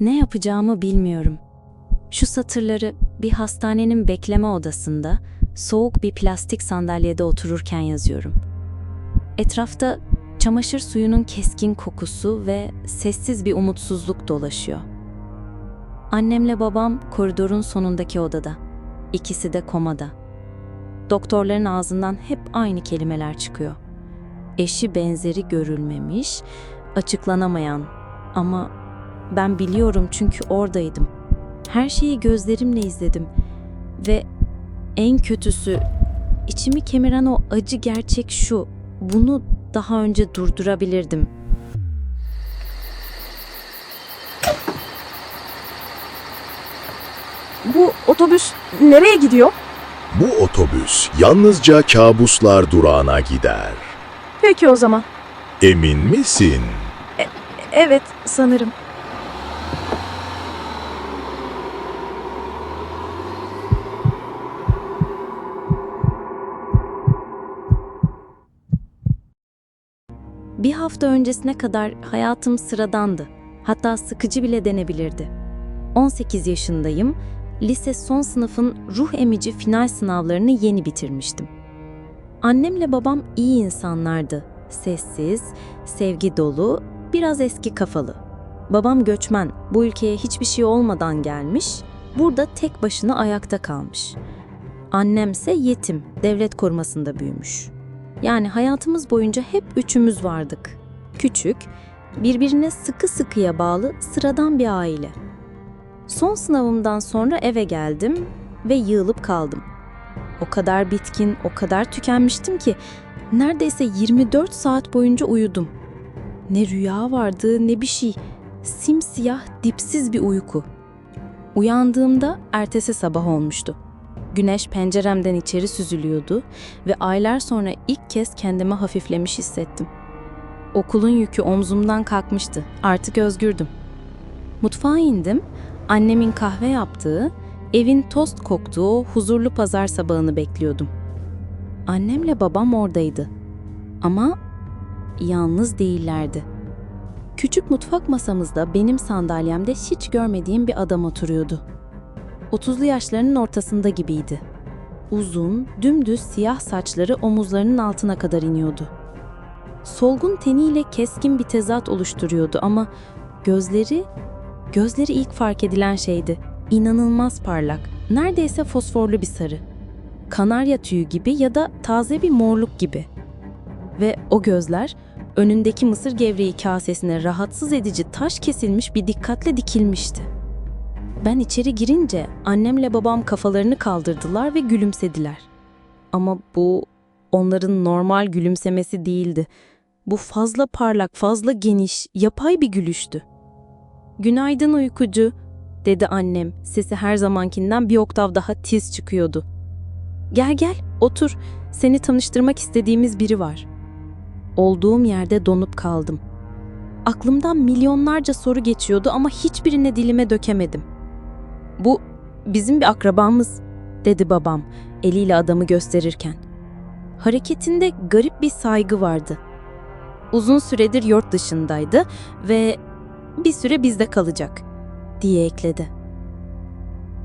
Ne yapacağımı bilmiyorum. Şu satırları bir hastanenin bekleme odasında, soğuk bir plastik sandalyede otururken yazıyorum. Etrafta çamaşır suyunun keskin kokusu ve sessiz bir umutsuzluk dolaşıyor. Annemle babam koridorun sonundaki odada. İkisi de komada. Doktorların ağzından hep aynı kelimeler çıkıyor. Eşi benzeri görülmemiş, açıklanamayan ama ben biliyorum çünkü oradaydım. Her şeyi gözlerimle izledim ve en kötüsü içimi kemiren o acı gerçek şu. Bunu daha önce durdurabilirdim. Bu otobüs nereye gidiyor? Bu otobüs yalnızca kabuslar durağına gider. Peki o zaman. Emin misin? Evet, sanırım. Hafta öncesine kadar hayatım sıradandı. Hatta sıkıcı bile denebilirdi. 18 yaşındayım. Lise son sınıfın ruh emici final sınavlarını yeni bitirmiştim. Annemle babam iyi insanlardı. Sessiz, sevgi dolu, biraz eski kafalı. Babam göçmen, bu ülkeye hiçbir şey olmadan gelmiş, burada tek başına ayakta kalmış. Annemse yetim, devlet korumasında büyümüş. Yani hayatımız boyunca hep üçümüz vardık. Küçük, birbirine sıkı sıkıya bağlı sıradan bir aile. Son sınavımdan sonra eve geldim ve yığılıp kaldım. O kadar bitkin, o kadar tükenmiştim ki neredeyse 24 saat boyunca uyudum. Ne rüya vardı ne bir şey. Simsiyah, dipsiz bir uyku. Uyandığımda ertesi sabah olmuştu. Güneş penceremden içeri süzülüyordu ve aylar sonra ilk kez kendimi hafiflemiş hissettim. Okulun yükü omzumdan kalkmıştı. Artık özgürdüm. Mutfağa indim. Annemin kahve yaptığı, evin tost koktuğu huzurlu pazar sabahını bekliyordum. Annemle babam oradaydı. Ama yalnız değillerdi. Küçük mutfak masamızda benim sandalyemde hiç görmediğim bir adam oturuyordu. 30'lu yaşlarının ortasında gibiydi. Uzun, dümdüz siyah saçları omuzlarının altına kadar iniyordu. Solgun teniyle keskin bir tezat oluşturuyordu ama gözleri, gözleri ilk fark edilen şeydi. İnanılmaz parlak, neredeyse fosforlu bir sarı. Kanarya tüyü gibi ya da taze bir morluk gibi. Ve o gözler önündeki mısır gevreği kasesine rahatsız edici taş kesilmiş bir dikkatle dikilmişti. Ben içeri girince annemle babam kafalarını kaldırdılar ve gülümsediler. Ama bu onların normal gülümsemesi değildi. Bu fazla parlak, fazla geniş, yapay bir gülüştü. "Günaydın uykucu." dedi annem. Sesi her zamankinden bir oktav daha tiz çıkıyordu. "Gel gel, otur. Seni tanıştırmak istediğimiz biri var." Olduğum yerde donup kaldım. Aklımdan milyonlarca soru geçiyordu ama hiçbirine dilime dökemedim. Bu bizim bir akrabamız, dedi babam eliyle adamı gösterirken. Hareketinde garip bir saygı vardı. Uzun süredir yurt dışındaydı ve bir süre bizde kalacak, diye ekledi.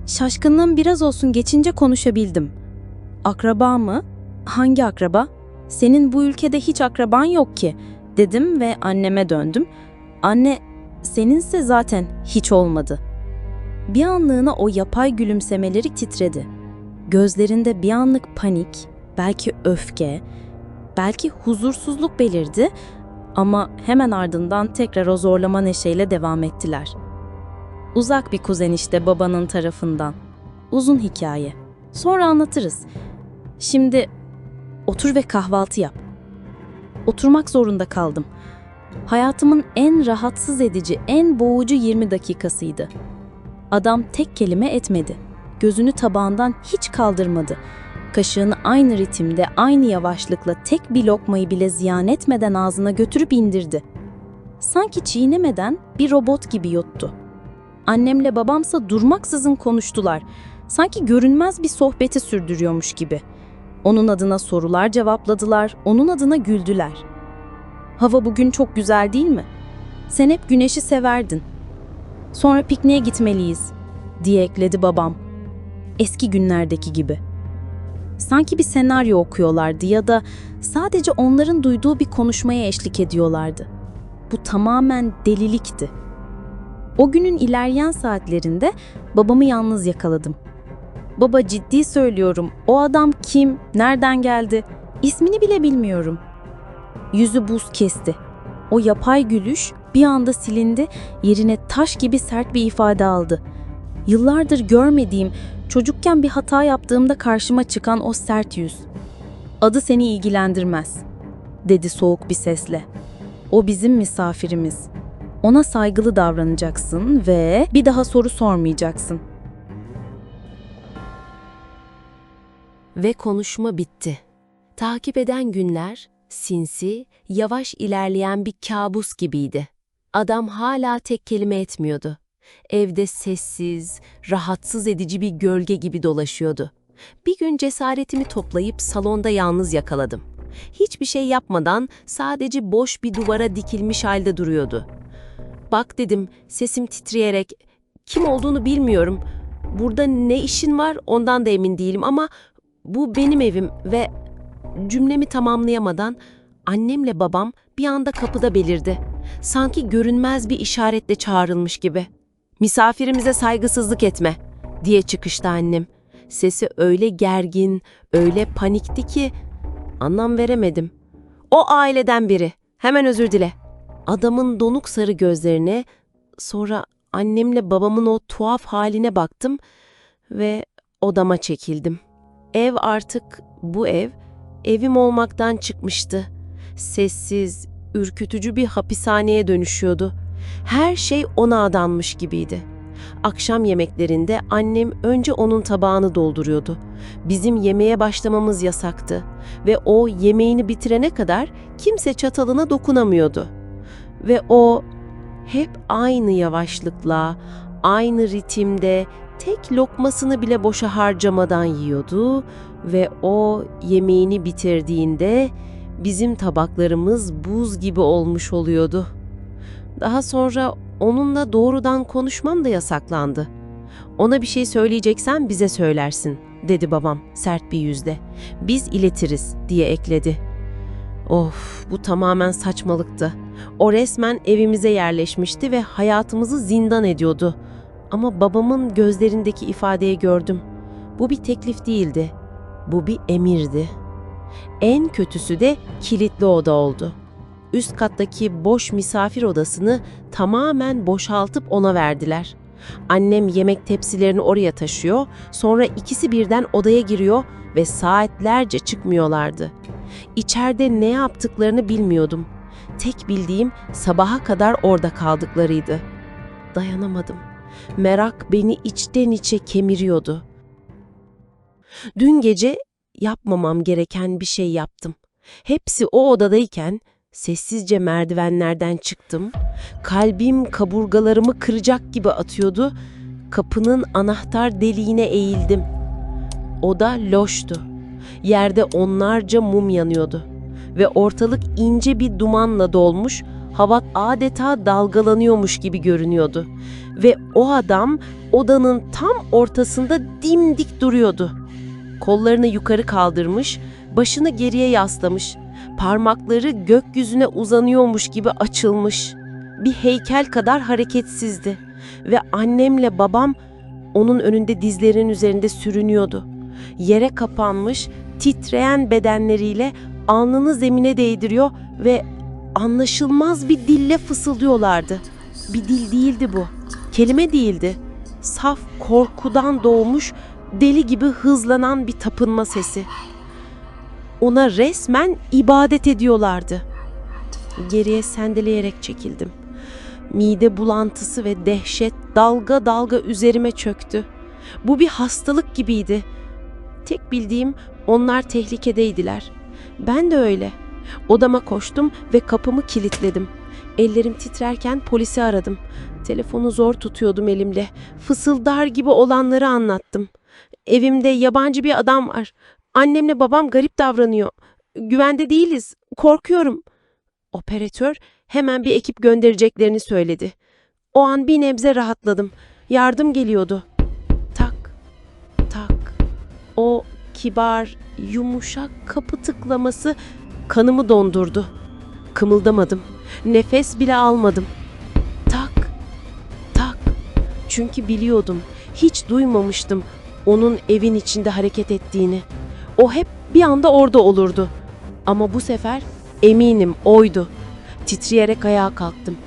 Şaşkınlığım biraz olsun geçince konuşabildim. Akraba mı? Hangi akraba? Senin bu ülkede hiç akraban yok ki, dedim ve anneme döndüm. Anne, seninse zaten hiç olmadı.'' Bir anlığına o yapay gülümsemeleri titredi. Gözlerinde bir anlık panik, belki öfke, belki huzursuzluk belirdi ama hemen ardından tekrar o zorlama neşeyle devam ettiler. Uzak bir kuzen işte babanın tarafından. Uzun hikaye. Sonra anlatırız. Şimdi otur ve kahvaltı yap. Oturmak zorunda kaldım. Hayatımın en rahatsız edici, en boğucu 20 dakikasıydı. Adam tek kelime etmedi. Gözünü tabağından hiç kaldırmadı. Kaşığını aynı ritimde, aynı yavaşlıkla tek bir lokmayı bile ziyan etmeden ağzına götürüp indirdi. Sanki çiğnemeden bir robot gibi yuttu. Annemle babamsa durmaksızın konuştular. Sanki görünmez bir sohbeti sürdürüyormuş gibi. Onun adına sorular cevapladılar, onun adına güldüler. Hava bugün çok güzel değil mi? Sen hep güneşi severdin. Sonra pikniğe gitmeliyiz, diye ekledi babam. Eski günlerdeki gibi. Sanki bir senaryo okuyorlardı ya da sadece onların duyduğu bir konuşmaya eşlik ediyorlardı. Bu tamamen delilikti. O günün ilerleyen saatlerinde babamı yalnız yakaladım. Baba ciddi söylüyorum. O adam kim? Nereden geldi? İsmini bile bilmiyorum. Yüzü buz kesti. O yapay gülüş bir anda silindi, yerine taş gibi sert bir ifade aldı. Yıllardır görmediğim, çocukken bir hata yaptığımda karşıma çıkan o sert yüz. Adı seni ilgilendirmez, dedi soğuk bir sesle. O bizim misafirimiz. Ona saygılı davranacaksın ve bir daha soru sormayacaksın. Ve konuşma bitti. Takip eden günler sinsi, yavaş ilerleyen bir kabus gibiydi. Adam hala tek kelime etmiyordu. Evde sessiz, rahatsız edici bir gölge gibi dolaşıyordu. Bir gün cesaretimi toplayıp salonda yalnız yakaladım. Hiçbir şey yapmadan sadece boş bir duvara dikilmiş halde duruyordu. Bak dedim, sesim titreyerek, kim olduğunu bilmiyorum. Burada ne işin var ondan da emin değilim ama bu benim evim ve cümlemi tamamlayamadan annemle babam bir anda kapıda belirdi. Sanki görünmez bir işaretle çağrılmış gibi. Misafirimize saygısızlık etme diye çıkıştı annem. Sesi öyle gergin, öyle panikti ki anlam veremedim. O aileden biri. Hemen özür dile. Adamın donuk sarı gözlerine, sonra annemle babamın o tuhaf haline baktım ve odama çekildim. Ev artık bu ev, evim olmaktan çıkmıştı. Sessiz, ürkütücü bir hapishaneye dönüşüyordu. Her şey ona adanmış gibiydi. Akşam yemeklerinde annem önce onun tabağını dolduruyordu. Bizim yemeğe başlamamız yasaktı ve o yemeğini bitirene kadar kimse çatalına dokunamıyordu. Ve o hep aynı yavaşlıkla, aynı ritimde tek lokmasını bile boşa harcamadan yiyordu ve o yemeğini bitirdiğinde bizim tabaklarımız buz gibi olmuş oluyordu. Daha sonra onunla doğrudan konuşmam da yasaklandı. Ona bir şey söyleyeceksen bize söylersin, dedi babam sert bir yüzle. Biz iletiriz, diye ekledi. Of, bu tamamen saçmalıktı. O resmen evimize yerleşmişti ve hayatımızı zindan ediyordu. Ama babamın gözlerindeki ifadeyi gördüm. Bu bir teklif değildi. Bu bir emirdi. En kötüsü de kilitli oda oldu. Üst kattaki boş misafir odasını tamamen boşaltıp ona verdiler. Annem yemek tepsilerini oraya taşıyor, sonra ikisi birden odaya giriyor ve saatlerce çıkmıyorlardı. İçeride ne yaptıklarını bilmiyordum. Tek bildiğim sabaha kadar orada kaldıklarıydı. Dayanamadım. Merak beni içten içe kemiriyordu. Dün gece yapmamam gereken bir şey yaptım. Hepsi o odadayken sessizce merdivenlerden çıktım. Kalbim kaburgalarımı kıracak gibi atıyordu. Kapının anahtar deliğine eğildim. Oda loştu. Yerde onlarca mum yanıyordu ve ortalık ince bir dumanla dolmuş, hava adeta dalgalanıyormuş gibi görünüyordu. Ve o adam odanın tam ortasında dimdik duruyordu. Kollarını yukarı kaldırmış, başını geriye yaslamış, parmakları gökyüzüne uzanıyormuş gibi açılmış. Bir heykel kadar hareketsizdi ve annemle babam onun önünde dizlerinin üzerinde sürünüyordu. Yere kapanmış, titreyen bedenleriyle alnını zemine değdiriyor ve anlaşılmaz bir dille fısıldıyorlardı. Bir dil değildi bu. Kelime değildi. Saf korkudan doğmuş, deli gibi hızlanan bir tapınma sesi. Ona resmen ibadet ediyorlardı. Geriye sendeleyerek çekildim. Mide bulantısı ve dehşet dalga dalga üzerime çöktü. Bu bir hastalık gibiydi. Tek bildiğim onlar tehlikedeydiler. Ben de öyle. Odama koştum ve kapımı kilitledim. Ellerim titrerken polisi aradım. Telefonu zor tutuyordum elimle. Fısıldar gibi olanları anlattım. Evimde yabancı bir adam var. Annemle babam garip davranıyor. Güvende değiliz. Korkuyorum. Operatör hemen bir ekip göndereceklerini söyledi. O an bir nebze rahatladım. Yardım geliyordu. Tak, tak. O kibar, yumuşak kapı tıklaması kanımı dondurdu. Kımıldamadım. Nefes bile almadım. Tak, tak. Çünkü biliyordum, hiç duymamıştım onun evin içinde hareket ettiğini. O hep bir anda orada olurdu. Ama bu sefer eminim oydu. Titreyerek ayağa kalktım.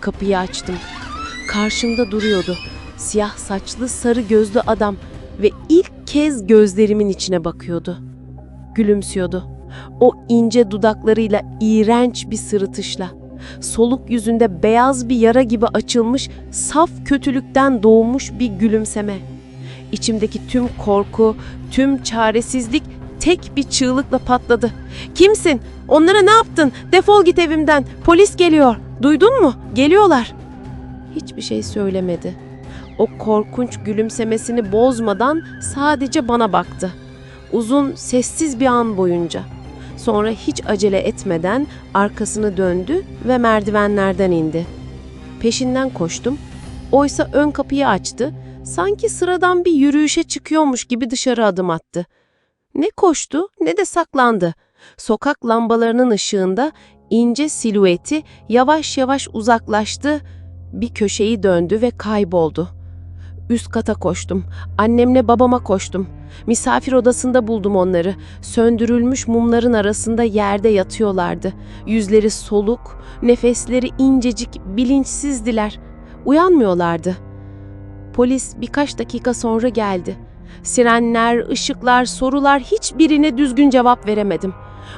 Kapıyı açtım. Karşımda duruyordu. Siyah saçlı, sarı gözlü adam ve ilk kez gözlerimin içine bakıyordu. Gülümsüyordu. O ince dudaklarıyla iğrenç bir sırıtışla. Soluk yüzünde beyaz bir yara gibi açılmış, saf kötülükten doğmuş bir gülümseme. İçimdeki tüm korku, tüm çaresizlik tek bir çığlıkla patladı. Kimsin? Onlara ne yaptın? Defol git evimden. Polis geliyor. Duydun mu? Geliyorlar. Hiçbir şey söylemedi. O korkunç gülümsemesini bozmadan sadece bana baktı. Uzun, sessiz bir an boyunca. Sonra hiç acele etmeden arkasını döndü ve merdivenlerden indi. Peşinden koştum. Oysa ön kapıyı açtı. Sanki sıradan bir yürüyüşe çıkıyormuş gibi dışarı adım attı. Ne koştu ne de saklandı. Sokak lambalarının ışığında ince silüeti yavaş yavaş uzaklaştı, bir köşeyi döndü ve kayboldu. Üst kata koştum. Annemle babama koştum. Misafir odasında buldum onları. Söndürülmüş mumların arasında yerde yatıyorlardı. Yüzleri soluk, nefesleri incecik, bilinçsizdiler. Uyanmıyorlardı. Polis birkaç dakika sonra geldi. Sirenler, ışıklar, sorular hiçbirine düzgün cevap veremedim.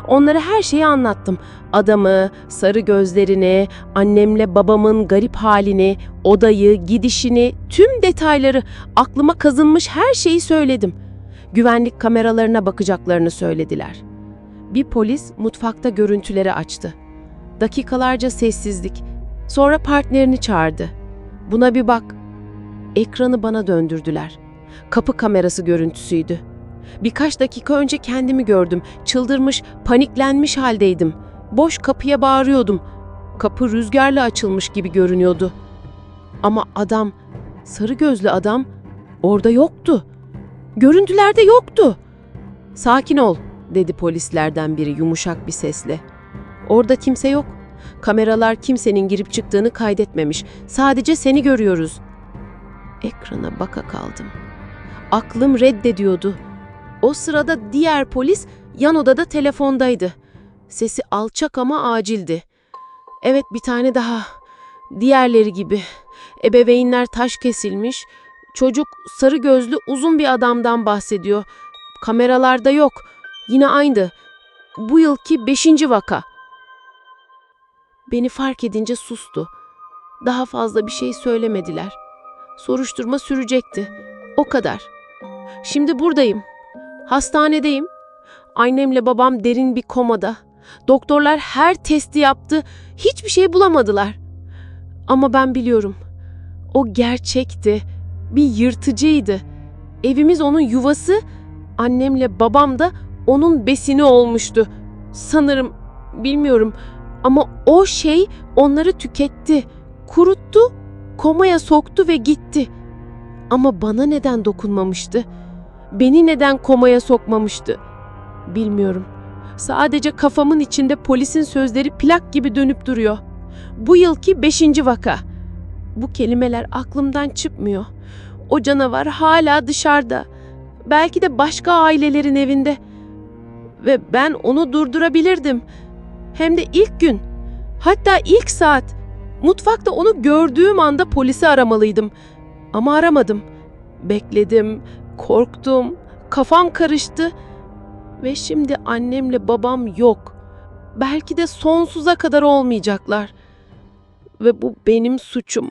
Onlara her şeyi anlattım. Adamı, sarı gözlerini, annemle babamın garip halini, odayı, gidişini, tüm detayları, aklıma kazınmış her şeyi söyledim. Güvenlik kameralarına bakacaklarını söylediler. Bir polis mutfakta görüntüleri açtı. Dakikalarca sessizlik. Sonra partnerini çağırdı. Buna bir bak. Ekranı bana döndürdüler. Kapı kamerası görüntüsüydü. Birkaç dakika önce kendimi gördüm. Çıldırmış, paniklenmiş haldeydim. Boş kapıya bağırıyordum. Kapı rüzgarla açılmış gibi görünüyordu. Ama adam, sarı gözlü adam orada yoktu. Görüntülerde yoktu. Sakin ol, dedi polislerden biri yumuşak bir sesle. Orada kimse yok. Kameralar kimsenin girip çıktığını kaydetmemiş. Sadece seni görüyoruz. Ekrana baka kaldım. Aklım reddediyordu. O sırada diğer polis yan odada telefondaydı. Sesi alçak ama acildi. Evet bir tane daha. Diğerleri gibi. Ebeveynler taş kesilmiş. Çocuk sarı gözlü uzun bir adamdan bahsediyor. Kameralarda yok. Yine aynı. Bu yılki beşinci vaka. Beni fark edince sustu. Daha fazla bir şey söylemediler. Soruşturma sürecekti. O kadar. Şimdi buradayım. Hastanedeyim. Annemle babam derin bir komada. Doktorlar her testi yaptı. Hiçbir şey bulamadılar. Ama ben biliyorum. O gerçekti. Bir yırtıcıydı. Evimiz onun yuvası. Annemle babam da onun besini olmuştu. Sanırım, bilmiyorum. Ama o şey onları tüketti. Kuruttu, komaya soktu ve gitti. Ama bana neden dokunmamıştı? Beni neden komaya sokmamıştı? Bilmiyorum. Sadece kafamın içinde polisin sözleri plak gibi dönüp duruyor. Bu yılki beşinci vaka. Bu kelimeler aklımdan çıkmıyor. O canavar hala dışarıda. Belki de başka ailelerin evinde. Ve ben onu durdurabilirdim. Hem de ilk gün. Hatta ilk saat. Mutfakta onu gördüğüm anda polisi aramalıydım. Ama aramadım. Bekledim, korktum, kafam karıştı ve şimdi annemle babam yok. Belki de sonsuza kadar olmayacaklar. Ve bu benim suçum.